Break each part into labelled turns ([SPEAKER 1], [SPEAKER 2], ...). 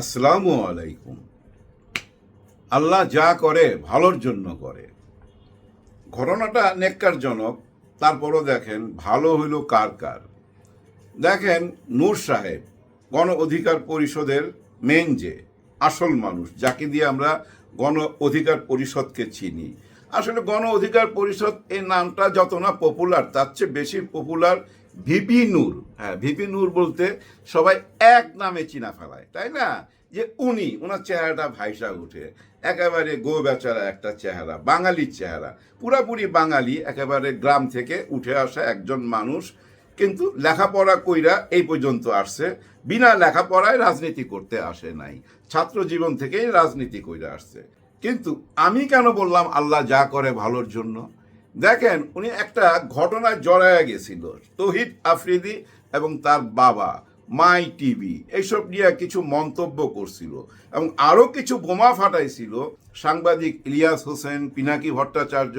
[SPEAKER 1] আসসালামু আলাইকুম। আল্লাহ যা করে, ভালোর জন্য করে। ঘটনাটা নেককারজনক। তারপরও দেখেন, ভালো হইল কার কার? দেখেন, নূর সাহেব, গণ অধিকার পরিষদের মেন যে, আসল মানুষ, যাকে দিয়ে আমরা গণ অধিকার পরিষদকে চিনি। আসলে গণ অধিকার পরিষদ এই নামটা যত না পপুলার তার চেয়ে বেশি পপুলার ভিপি নূর হ্যাঁ ভিপি নূর বলতে সবাই এক নামে চিনা ফেলায়, তাই না? যে উনি ওনার চেহারাটা ভাইসা উঠে। একেবারে গো বেচারা একটা চেহারা, বাঙালির চেহারা। পুরাপুরি বাঙালি, একেবারে গ্রাম থেকে উঠে আসা একজন মানুষ, কিন্তু লেখাপড়া কইরা এই পর্যন্ত আসছে। বিনা লেখাপড়ায় রাজনীতি করতে আসে নাই। ছাত্র জীবন থেকেই রাজনীতি কইরা আসছে। কিন্তু আমি কেন বললাম আল্লাহ যা করে ভালোর জন্য? দেখেন, উনি একটা ঘটনায় জড়ায়া গেছিল। তহিদ আফ্রিদি এবং তার বাবা, মাই টিভি, এইসব নিয়ে কিছু মন্তব্য করছিল এবং আরও কিছু বোমা ফাটাইছিল সাংবাদিক ইলিয়াস হোসেন, পিনাকি ভট্টাচার্য,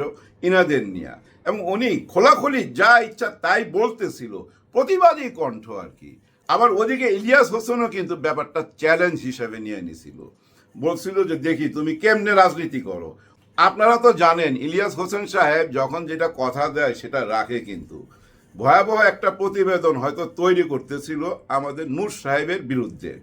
[SPEAKER 1] ইনাদের নিয়ে। এবং উনি খোলাখুলি যা ইচ্ছা তাই বলতেছিল, প্রতিবাদী কণ্ঠ আর কি। আবার ওদিকে ইলিয়াস হোসেনও কিন্তু ব্যাপারটা চ্যালেঞ্জ হিসেবে নিয়ে নিছিল। বলছিল যে, দেখি, তুমি কেমনে রাজনীতি করো? আপনারা তো জানেন, ইলিয়াস হোসেন সাহেব যখন যেটা কথা দেয় সেটা রাখে কিন্তু। ভয়াবহ একটা প্রতিবেদন হয়তো তৈরি করতেছিল আমাদের নূর সাহেবের বিরুদ্ধে।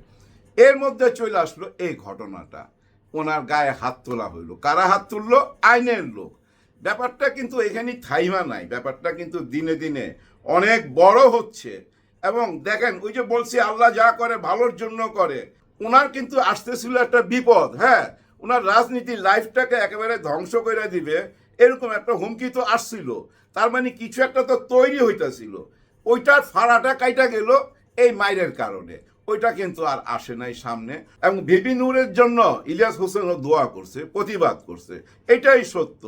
[SPEAKER 1] এর মধ্যে চলে আসলো এই ঘটনাটা। ওনার গায়ে হাত তোলা হইল। কারা হাত তুললো? আইনের লোক। ব্যাপারটা কিন্তু এখানে থাইমা নাই। ব্যাপারটা কিন্তু দিনে দিনে অনেক বড় হচ্ছে। এবং দেখেন, ওই যে বলছি, আল্লাহ যা করে ভালোর জন্য করে। ওনার কিন্তু আসতেছিল একটা বিপদ হ্যাঁ? ওনার রাজনীতির লাইফটাকে একেবারে ধ্বংস করে দিবে, এরকম একটা হুমকি তো আসছিল। তার মানে কিছু একটা তো তৈরি হইতাছিল। ওইটার ফাড়াটা কাইটা গেল এই মাইরের কারণে। ওইটা কিন্তু আর আসে নাই সামনে। এবং ভিপি নূরের জন্য ইলিয়াস হোসেনও দোয়া করছে, প্রতিবাদ করছে। এটাই সত্য।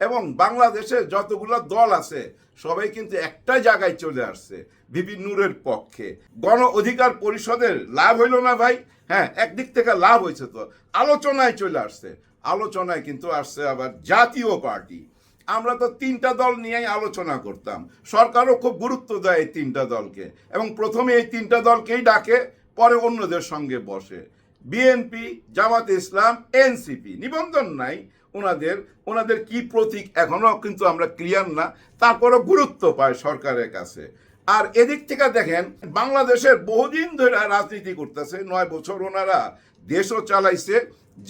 [SPEAKER 1] এবং বাংলাদেশে যতগুলো দল আছে সবাই কিন্তু একটা জায়গায় চলে আসছে ভিপি নূরের পক্ষে। গণ অধিকার পরিষদের লাভ হইল না ভাই? হ্যাঁ একদিক থেকে লাভ হয়েছে তো। আলোচনায় চলে আসছে। আলোচনায় কিন্তু আসছে আবার জাতীয় পার্টি। আমরা তো তিনটা দল নিয়েই আলোচনা করতাম। সরকারও খুব গুরুত্ব দেয় এই তিনটা দলকে এবং প্রথমে এই তিনটা দলকেই ডাকে, পরে অন্যদের সঙ্গে বসে। বিএনপি, জামাতে ইসলাম, এনসিপি, নিবন্ধন নাই। ওনাদের ওনাদের কি প্রতীক এখনও কিন্তু আমরা ক্লিয়ার না, তারপরও গুরুত্ব পায় সরকারের কাছে। আর এদিক থেকে দেখেন, বাংলাদেশের বহুদিন ধরে রাজনীতি করতেছে, নয় বছর ওনারা দেশও চালাইছে,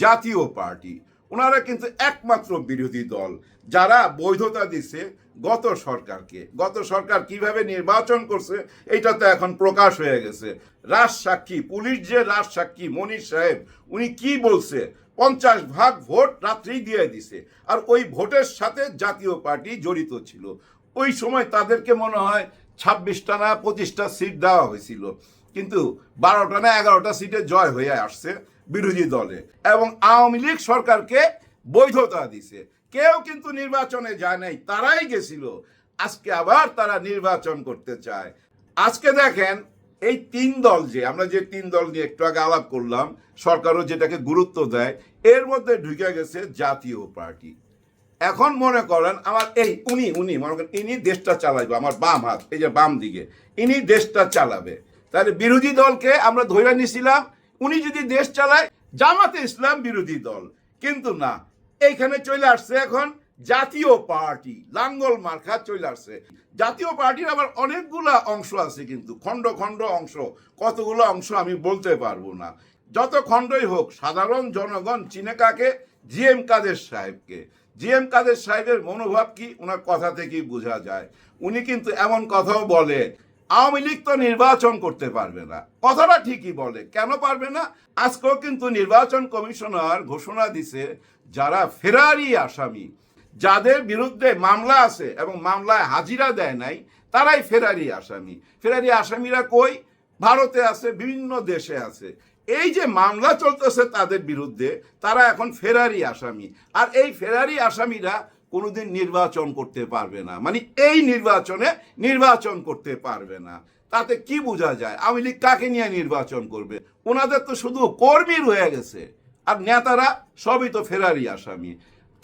[SPEAKER 1] জাতীয় পার্টি। ওনারা কিন্তু একমাত্র বিরোধী দল, যারা বৈধতা দিছে গত সরকারকে। গত সরকার কীভাবে নির্বাচন করছে, এটা তো এখন প্রকাশ হয়ে গেছে। রাজ সাক্ষী পুলিশ যে রাজ সাক্ষী মনির সাহেব, উনি কি বলছে? পঞ্চাশ ভাগ ভোট রাত্রেই দিয়ে দিছে। আর ওই ভোটের সাথে জাতীয় পার্টি জড়িত ছিল। ওই সময় তাদেরকে মনে হয় ছাব্বিশটা না পঁচিশটা সিট দেওয়া হয়েছিল। কিন্তু বারোটা না এগারোটা সিটে জয় হয়ে আসছে বিরোধী দলে। এবং আওয়ামী লীগ সরকারকে বৈধতা দিছে। কেউ কিন্তু নির্বাচনে যায় নাই, তারাই গেছিল। আজকে আবার তারা নির্বাচন করতে চায়। আজকে দেখেন এই তিন দল যে, আমরা যে তিন দল নিয়ে একটু আগে আলাপ করলাম, সরকারও যেটাকে গুরুত্ব দেয়, এর মধ্যে ঢুকে গেছে জাতীয় পার্টি। এখন মনে করেন আমার এই উনি উনি, মনে করেন ইনি দেশটা চালাইবে, আমার বাম হাত, এই যে বাম দিকে, ইনি দেশটা চালাবে। তাহলে বিরোধী দলকে আমরা ধরে নিছিলাম, উনি যদি দেশ চালায়, জামাতে ইসলাম বিরোধী দল। কিন্তু না, এইখানে চলে আসছে এখন জাতীয় পার্টি, লাঙ্গল মার্কা চলে আসছে। জাতীয় পার্টির আবার অনেকগুলা অংশ আছে কিন্তু, খণ্ড খণ্ড অংশ। কতগুলো অংশ আমি বলতে পারব না। যত খণ্ডই হোক, সাধারণ জনগণ চিনে কাকে? জি এম কাদের সাহেবকে। জি এম কাদের সাহেবের মনোভাব কি? ওনার কথা থেকেই বোঝা যায়। উনি কিন্তু এমন কথাও বলে, আওয়ামী লীগ তো নির্বাচন করতে পারবে না। কথাটা ঠিকই বলে। কেন পারবে না? আজকেও কিন্তু নির্বাচন কমিশনার ঘোষণা দিছে, যারা ফেরারি আসামি যাদের বিরুদ্ধে মামলা আছে এবং মামলায় হাজিরা দেয় নাই, তারাই ফেরারি আসামি। ফেরারি আসামিরা কই? ভারতে আছে, বিভিন্ন দেশে আছে। এই যে মামলা চলতেছে তাদের বিরুদ্ধে, তারা এখন ফেরারি আসামি। আর এই ফেরারি আসামিরা কোনোদিন নির্বাচন করতে পারবে না। মানে এই নির্বাচনে নির্বাচন করতে পারবে না। তাতে কি বোঝা যায়? আওয়ামী লীগ কাকে নিয়ে নির্বাচন করবে? ওনাদের তো শুধু কর্মী রয়ে গেছে। আর নেতারা সবই তো ফেরারি আসামি।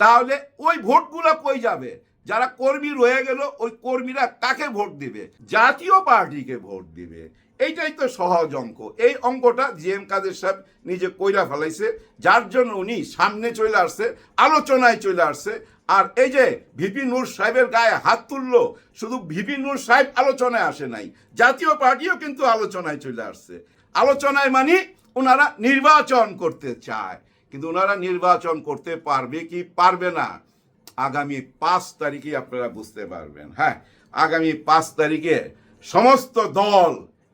[SPEAKER 1] তাহলে ওই ভোটগুলো কই যাবে? যারা কর্মী রয়ে গেল, ওই কর্মীরা কাকে ভোট দিবে? জাতীয় পার্টিকে ভোট দিবে। এইটাই তো সহজ অঙ্ক। এই অঙ্কটা জি এম কাদের সাহেব নিজে কইরা ফেলাইছে। যার জন্য উনি সামনে চলে আসছে, আলোচনায় চলে আসছে। আর এই যে ভিপি নূর সাহেবের গায়ে হাত তুললো, শুধু ভিপি নূর সাহেব আলোচনায় আসে নাই, জাতীয় পার্টিও কিন্তু আলোচনায় চলে আসছে। আলোচনায় মানে ওনারা নির্বাচন করতে চায়। কিন্তু ওনারা নির্বাচন করতে পারবে কি পারবে না, আগামী পাঁচ তারিখে আপনারা বুঝতে পারবেন। হ্যাঁ আগামী পাঁচ তারিখে সমস্ত দল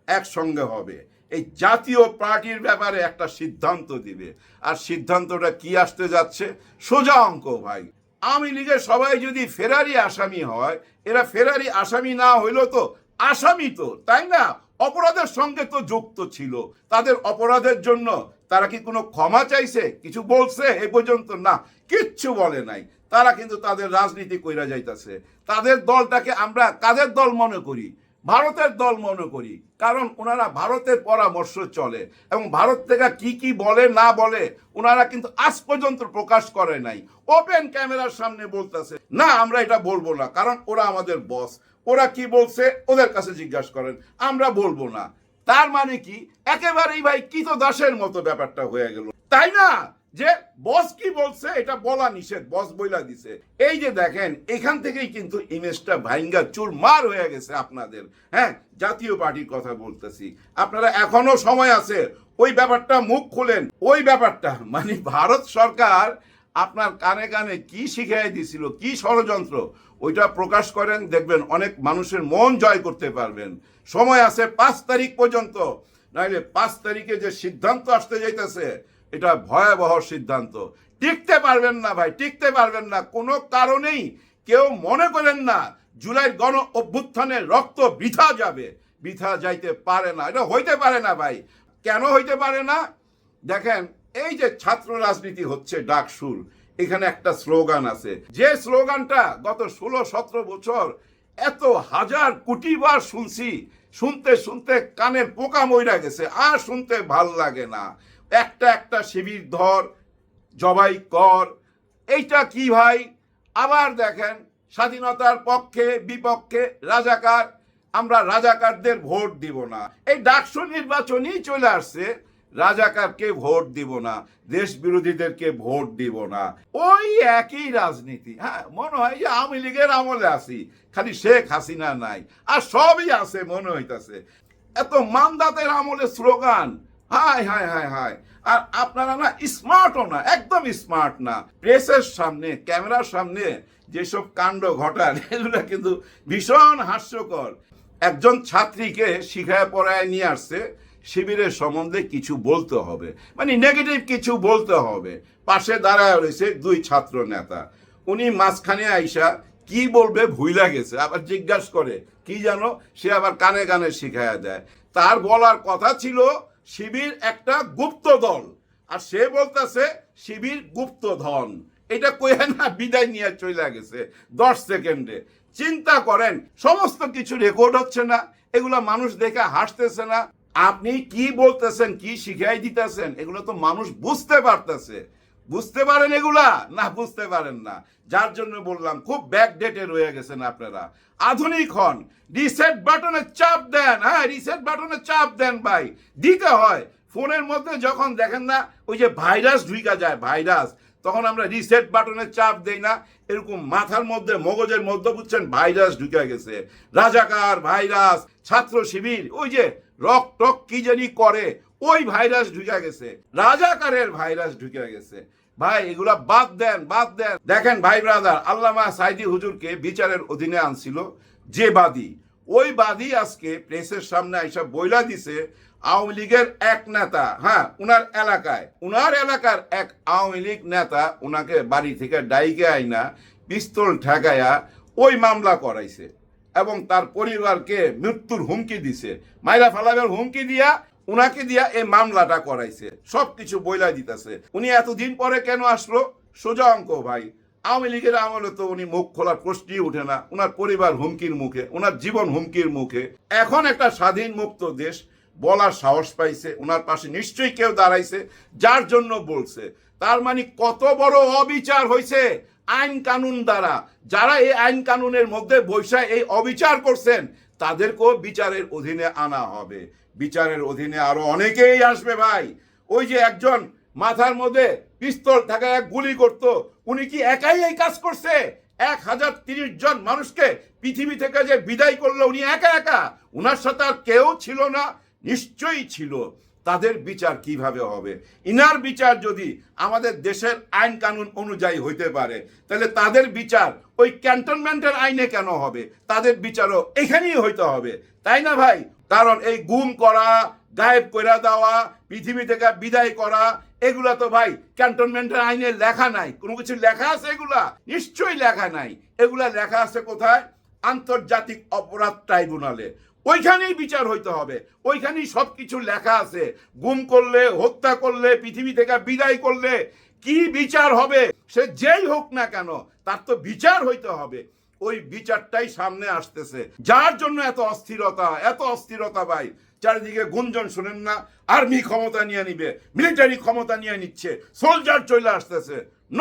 [SPEAKER 1] একসঙ্গে হবে। এই জাতীয় পার্টির ব্যাপারে একটা সিদ্ধান্ত দিবে। আর সিদ্ধান্তটা কি আসতে যাচ্ছে? সোজা অঙ্ক ভাই আওয়ামী লীগের সবাই যদি ফেরারি আসামি হয়, এরা ফেরারি আসামি না হইল তো আসামি তো, তাই না? অপরাধের সঙ্গে তো যুক্ত ছিল। তাদের অপরাধের জন্য তারা কি কোনো ক্ষমা চাইছে? কিছু বলছে? এ পর্যন্ত না। কিচ্ছু বলে নাই। তারা কিন্তু তাদের রাজনীতি কইরা যাইতাছে। তাদের দলটাকে আমরা কাদের দল মনে করি? ভারতের দল মনে করি। কারণ ওনারা ভারতের পরামর্শ চলে। এবং ভারত থেকে কি কি বলে, না বলে ওনারা কিন্তু আজ পর্যন্ত প্রকাশ করে নাই। ওপেন ক্যামেরার সামনে বলতেছে, না, আমরা এটা বলব না। কারণ ওরা আমাদের বস ওরা কি বলছে? ওদের কাছে জিজ্ঞাসা করেন। আমরা বলব না। তার মানে কি? একেবারেই ভাই কিত দাসের মতো ব্যাপারটা হয়ে গেল। তাই না? যে বস কি বলছে, এটা বলা নিষেধ, বস বইলা দিছে। এই যে দেখেন, এখান থেকেই কিন্তু ইমেজটা ভাইঙ্গা চুর মার হয়ে গেছে আপনাদের। হ্যাঁ জাতীয় পার্টির কথা বলতেছি। আপনারা এখনও সময় আছে। ওই ব্যাপারটা মুখ খুলেন। ওই ব্যাপারটা মানে ভারত সরকার আপনার কানে কানে কি শিখাই দিছিল, কি ষড়যন্ত্র, ওইটা প্রকাশ করেন, দেখবেন অনেক মানুষের মন জয় করতে পারবেন। সময় আছে পাঁচ তারিখ পর্যন্ত, নাইলে পাঁচ তারিখে যে সিদ্ধান্ত আসতে যাইতেছে, এটা ভয়াবহ সিদ্ধান্ত। টিকতে পারবেন না ভাই, টিকতে পারবেন না, কোনো কারণেই কেউ মনে করেন না জুলাই গণ অভ্যুত্থানে রক্ত বৃথা যাবে। বৃথা যাইতে পারে না, এটা হইতে পারে না ভাই। কেন হইতে পারে না? দেখেন এই যে ছাত্র রাজনীতি হচ্ছে ডাকসুর এখানে একটা স্লোগান আছে। যে স্লোগানটা গত ষোলো সতেরো বছর এত হাজার কোটি বার শুনছি, শুনতে শুনতে কানের পোকা মইরা গেছে, আর শুনতে ভালো লাগে না। একটা একটা শিবির ধর, জবাই কর। এইটা কি ভাই? আবার দেখেন, স্বাধীনতার পক্ষে, বিপক্ষে রাজাকার, আমরা রাজাকারদের ভোট দিব না। এই ডাকসু নির্বাচনই চলে আসছে রাজাকারকে ভোট দিব না দেশ বিরোধীদেরকে ভোট দিব না। ওই একই রাজনীতি। হ্যাঁ মনে হয় যে আওয়ামী লীগের আমলে আছি, খালি শেখ হাসিনা নাই, আর সবই আছে, মনে হইতাছে। এত মানদাতের আমলে স্লোগান হাই হাই হাই হাই আর আপনারা না, স্মার্টও না, একদম স্মার্ট না। প্রেসের সামনে, ক্যামেরার সামনে যেসব কাণ্ড ঘটান এগুলো কিন্তু ভীষণ হাস্যকর। একজন ছাত্রীকে শিখায় পড়ায় নিয়ে আসছে শিবিরের সম্বন্ধে কিছু বলতে হবে। মানে নেগেটিভ কিছু বলতে হবে। পাশে দাঁড়ায় রয়েছে দুই ছাত্র নেতা। উনি মাঝখানে আইসা কি বলবে ভুইলা গেছে, আবার জিজ্ঞাসা করে, কি জানো? সে আবার কানে কানে শিখাইয়া দেয়। তার বলার কথা ছিল, শিবির একটা গুপ্ত দল। আর সে বলতেছে, শিবির গুপ্ত ধন। এটা কইয়া না বিদায় নিয়ে চলে গেছে দশ সেকেন্ডে। চিন্তা করেন, সমস্ত কিছু রেকর্ড হচ্ছে না। এগুলো মানুষ দেখে হাসতেছে না। আপনি কি বলতেছেন, কি শিখাই দিতেছেন, এগুলো তো মানুষ বুঝতে পারতেছে। বুঝতে পারেন এগুলা? না, বুঝতে পারেন না। যার জন্য বললাম, খুব ব্যাকডেটে রয়ে গেছেন আপনারা। আধুনিক হন। রিসেট বাটনে চাপ দেন। হ্যাঁ রিসেট বাটনে চাপ দেন ভাই। দিতে হয়। ফোনের মধ্যে যখন দেখেন না, ওই যে ভাইরাস ঢুইকা যায় ভাইরাস তখন আমরা রিসেট বাটনে চাপ দেই না। এরকম মাথার মধ্যে, মগজের মধ্যে বুঝছেন ভাইরাস ঢুকে গেছে। রাজাকার ভাইরাস ছাত্র শিবির, ওই যে রক টক কি জানি করে, ওই ভাইরাস ঢুকে গেছে। রাজাকারের ভাইরাস ঢুকে গেছে। ভাই, এগুলা বাদ দেন বাদ দেন। দেখেন ভাই ব্রাদার আল্লামা সাইদি হুজুরকে বিচারের অধীনে আনছিল যে বাদী। ওই বাদী আজকে প্রেসের সামনে আইসা বইলা দিছে আওয়ামী লীগের এক নেতা। হ্যাঁ উনার এলাকায়। উনার এলাকার এক আওয়ামী লীগ নেতা উনাকে বাড়ি থেকে ডাইকে আইনা পিস্তল ঠেকায়া ওই মামলা করাইছে। এবং তার পরিবারকে মৃত্যুর হুমকি দিছে। মাইরা ফালাবের হুমকি দিয়া উনাকে দিয়া এই মামলাটা করাইছে। সব কিছু বইলা দিতেছে। উনি এতদিন পরে কেন আসলো? সোজা অঙ্ক ভাই। আওয়ামী লীগের আমলে তো উনি মুখ খোলার প্রশ্নই উঠে না। ওনার পরিবার হুমকির মুখে ওনার জীবন হুমকির মুখে। এখন একটা স্বাধীন মুক্ত দেশ বলার সাহস পাইছে। ওনার পাশে নিশ্চয়ই কেউ দাঁড়াইছে, যার জন্য বলছে। তার মানে কত বড় অবিচার হয়েছে আইন কানুন দ্বারা যারা এই আইন কানুনের মধ্যে বৈশা এই অবিচার করছেন, তাদেরকেও বিচারের অধীনে আনা হবে। বিচারের অধীনে আরও অনেকেই আসবে ভাই। ওই যে একজন মাথার মধ্যে পিস্তল থাকা এক গুলি করত, উনি কি একাই এই কাজ করছে? এক হাজার তিরিশ জন মানুষকে পৃথিবী থেকে যে বিদায় করল, উনি একা একা? উনার সাথে আর কেউ ছিল না, নিশ্চয়ই ছিল। তাদের বিচার কীভাবে হবে? ইনার বিচার যদি আমাদের দেশের আইন কানুন অনুযায়ী হইতে পারে, তাহলে তাদের বিচার ওই ক্যান্টনমেন্টের আইনে কেন হবে? তাদের বিচারও এখানেই হইতে হবে, তাই না ভাই? কারণ এই গুম করা, গায়েব করে দেওয়া, পৃথিবী থেকে বিদায় করা, এগুলা তো ভাই ক্যান্টনমেন্টের আইনে লেখা নাই। কোনো কিছু লেখা আছে এগুলা? নিশ্চয়ই লেখা নাই। এগুলা লেখা আছে কোথায়? আন্তর্জাতিক অপরাধ ট্রাইব্যুনালে। ওইখানেই বিচার হইতে হবে। ওইখানেই সব কিছু লেখা আছে। গুম করলে, হত্যা করলে, পৃথিবী থেকে বিদায় করলে কি বিচার হবে? সে যেই হোক না কেন, তার তো বিচার হইতে হবে। ওই বিচারটাই সামনে আসতেছে। যার জন্য এত অস্থিরতা এত অস্থিরতা ভাই। চারিদিকে গুঞ্জন শুনেন না, আর্মি ক্ষমতা নিয়ে নিবে, মিলিটারি ক্ষমতা নিয়ে নিচ্ছে, সোলজার চলে আসতেছে। ন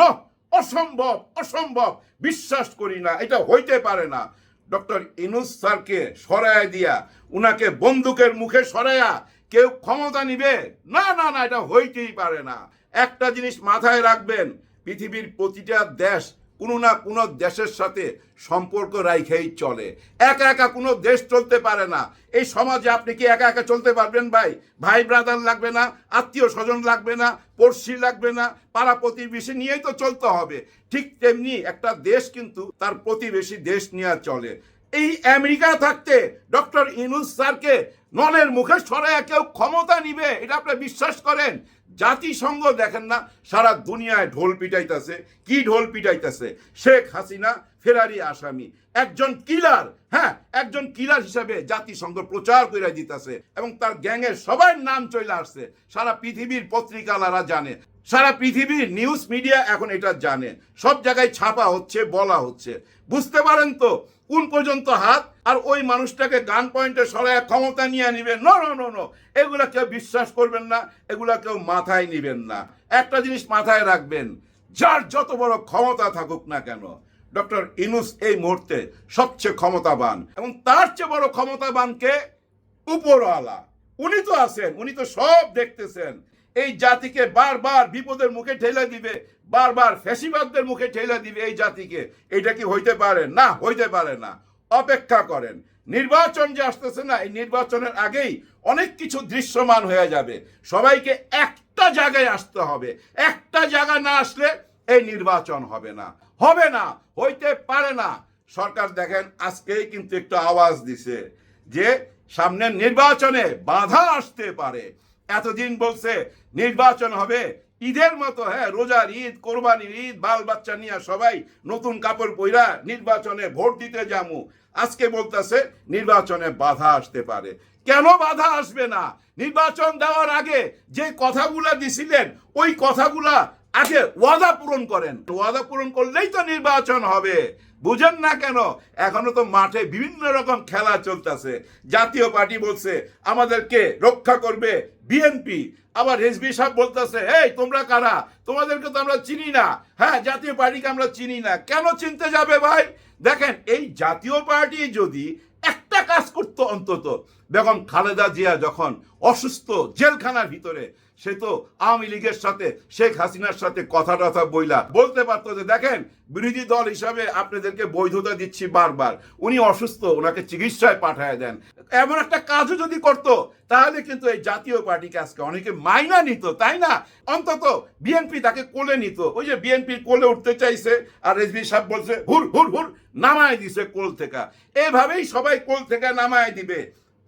[SPEAKER 1] অসম্ভব অসম্ভব। বিশ্বাস করি না, এটা হইতে পারে না। ডক্টর ইনুস স্যারকে সরায় দিয়া, উনাকে বন্দুকের মুখে সরাইয়া কেউ ক্ষমতা নিবে? না না না, এটা হইতেই পারে না। একটা জিনিস মাথায় রাখবেন, পৃথিবীর প্রতিটা দেশ কোনো না কোনো দেশের সাথে সম্পর্ক রাইখেই চলে। একা একা কোনো দেশ চলতে পারে না। এই সমাজে আপনি কি একা একা চলতে পারবেন ভাই? ভাই ব্রাদার লাগবে না, আত্মীয় স্বজন লাগবে না, পড়শি লাগবে না, পাড়া প্রতিবেশী নিয়েই তো চলতে হবে। ঠিক তেমনি একটা দেশ কিন্তু তার প্রতিবেশী দেশ নিয়ে চলে। এই আমেরিকা থাকতে ডক্টর ইনুস স্যারকে নলের মুখে সরাইয়া কেউ ক্ষমতা নিবে, এটা আপনি বিশ্বাস করেন? জাতিসংঘ দেখেন না, সারা দুনিয়ায় ঢোল পিটাইতেছে। কি ঢোল পিটাইতেছে? শেখ হাসিনা, ফেরারি আসামি। একজন কিলার হ্যাঁ একজন কিলার হিসাবে জাতিসংঘ প্রচার করে দিতেছে এবং তার গ্যাংয়ের সবার নাম চলে আসছে। সারা পৃথিবীর পত্রিকালারা জানে। সারা পৃথিবীর নিউজ মিডিয়া এখন এটা জানে। সব জায়গায় ছাপা হচ্ছে, বলা হচ্ছে। বুঝতে পারেন তো, কোন পর্যন্ত হাত? আর ওই মানুষটাকে গান পয়েন্টে সরায় ক্ষমতা নিয়ে নিবে? নো এগুলা কেউ বিশ্বাস করবেন না, এগুলা কেউ মাথায় নিবেন না। একটা জিনিস মাথায় রাখবেন, যার যত বড় ক্ষমতা থাকুক না কেন, ডক্টর ইনুস এই মুহূর্তে সবচেয়ে ক্ষমতাবান। এবং তার চেয়ে বড় ক্ষমতাবানকে উপরওয়ালা। উনি তো আছেন, উনি তো সব দেখতেছেন। এই জাতিকে বারবার বিপদের মুখে ঠেলে দিবে, বারবার ফ্যাসিবাদদের মুখে ঠেলে দিবে এই জাতিকে। এটা কি হইতে পারে? না, হইতে পারে না। অপেক্ষা করেন। নির্বাচন যে আসতেছে না, এই নির্বাচনের আগেই অনেক কিছু দৃশ্যমান হয়ে যাবে। সবাইকে একটা জায়গায় আসতে হবে। একটা জায়গা না আসলে এই নির্বাচন হবে না। হবে না, হইতে পারে না। সরকার দেখেন, আজকেই কিন্তু একটু আওয়াজ দিছে যে সামনের নির্বাচনে বাধা আসতে পারে। এতদিন বলছে নির্বাচন হবে। ঈদের মতো হ্যাঁ রোজার ঈদ, কোরবানির ঈদ, বাল বাচ্চা নিয়ে সবাই নতুন কাপড় পইরা নির্বাচনে ভোট দিতে যামু। আজকে বলতেছে নির্বাচনে বাধা আসতে পারে। কেন বাধা আসবে না? নির্বাচন দেওয়ার আগে যে কথাগুলা দিছিলেন, ওই কথাগুলা আগে ওয়াদা পূরণ করেন। ওয়াদা পূরণ করলেই তো নির্বাচন হবে। বুঝেন না কেন, এখনও তো মাঠে বিভিন্ন রকম খেলা চলতেছে। জাতীয় পার্টি বলছে, আমাদেরকে রক্ষা করবে বিএনপি আবার রেজবি সাহেব বলতেছে, এই, তোমরা কারা? তোমাদেরকে তো আমরা চিনি না। হ্যাঁ জাতীয় পার্টিকে আমরা চিনি না। কেন চিনতে যাবে ভাই? দেখেন, এই জাতীয় পার্টি যদি একটা কাজ করতো অন্তত, বেগম খালেদা জিয়া যখন অসুস্থ জেলখানার ভিতরে সে তো আওয়ামী লীগের সাথে, শেখ হাসিনার সাথে কথা টথা বইলা। বলতে পারতো যে, দেখেন, বিরোধী দল হিসাবে আপনাদেরকে বৈধতা দিচ্ছি বারবার। উনি অসুস্থ, ওনাকে চিকিৎসায় পাঠায় দেন। এমন একটা কাজও যদি করত, তাহলে কিন্তু এই জাতীয় পার্টিকে আজকে অনেকে মাইনা নিত, তাই না? অন্তত বিএনপি তাকে কোলে নিত। ওই যে বিএনপি কোলে উঠতে চাইছে, আর রেজবি সাহেব বলছে, হুর হুর হুর, নামায় দিছে কোল থেকে। এভাবেই সবাই কোল থেকে নামায় দিবে।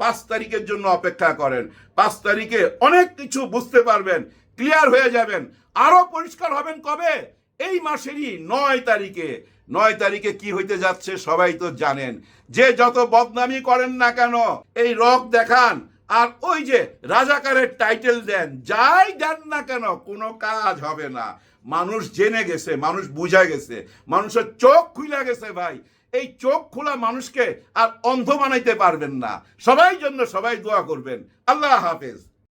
[SPEAKER 1] পাঁচ তারিখের জন্য অপেক্ষা করেন। পাঁচ তারিখে অনেক কিছু বুঝতে পারবেন ক্লিয়ার হয়ে যাবেন। আরও পরিষ্কার হবেন কবে? এই মাসেরই নয় তারিখে। নয় তারিখে কি হইতে যাচ্ছে সবাই তো জানেন। যে যত বদনামি করেন না কেন, এই রক দেখান। আর ওই যে রাজাকারের টাইটেল দেন, যাই দেন না কেন, কোনো কাজ হবে না। মানুষ জেনে গেছে, মানুষ বুঝা গেছে। মানুষের চোখ খুলে গেছে ভাই। এই চোখ খোলা মানুষকে আর অন্ধ বানাইতে পারবেন না। সবাই জন্য সবাই দোয়া করবেন। আল্লাহ হাফেজ।